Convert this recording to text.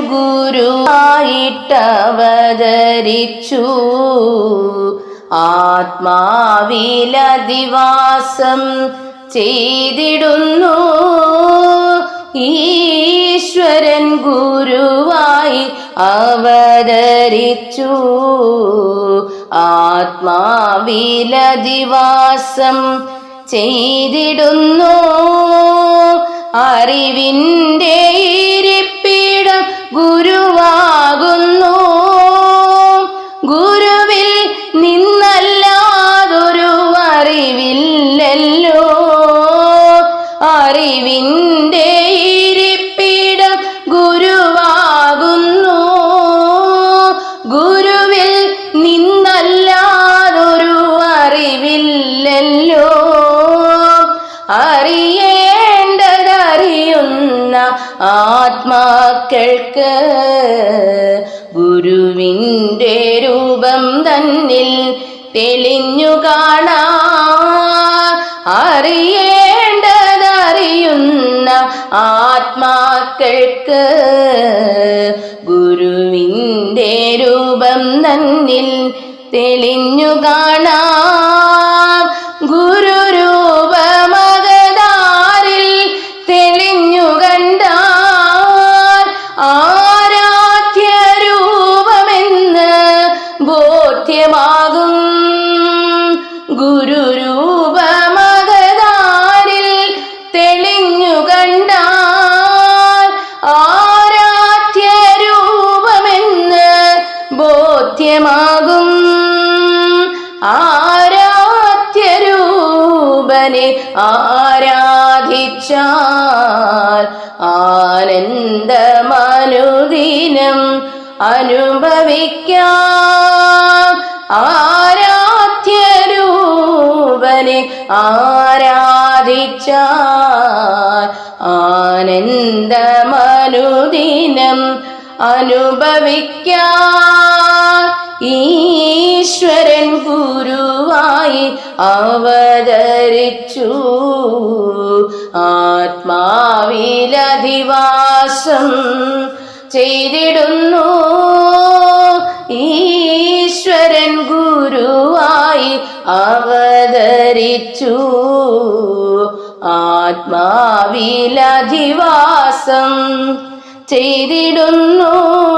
ഗുരുവായിട്ടവതരിച്ചു. ആത്മാവിലധിവാസം ചെയ്തിടുന്നു. ഈശ്വരൻ ഗുരുവായി അവതരിച്ചു. ആത്മാവിലധിവാസം ചെയ്തിടുന്നു. അറിവിന്റെ അറിവിന്റെ ഇരിപ്പിടം ഗുരുവാകുന്നു. ഗുരുവിൽ നിന്നല്ലാതൊരു അറിവില്ലല്ലോ. അറിയേണ്ടതറിയുന്ന ആത്മാക്കൾക്ക് ഗുരുവിന്റെ രൂപം തന്നിൽ തെളിഞ്ഞു കാണാ. അറിയേണ്ടതറിയുന്ന ആത്മാക്കൾക്ക് ഗുരുവിന്റെ രൂപം നന്നിൽ തെളിഞ്ഞു രൂപനെ ആരാധിച്ചാൽ ആനന്ദമനുദിനം അനുഭവിക്കാം. ആരാധ്യരൂപനെ ആരാധിച്ചാൽ ആനന്ദമനുദിനം അനുഭവിക്കാം. ഈശ്വരൻ ഗുരുവായി അവതരിച്ചു. ആത്മാവിലധിവാസം ചെയ്തിടുന്നു. ഈശ്വരൻ ഗുരുവായി അവതരിച്ചു. ആത്മാവിലധിവാസം ചെയ്തിടുന്നു.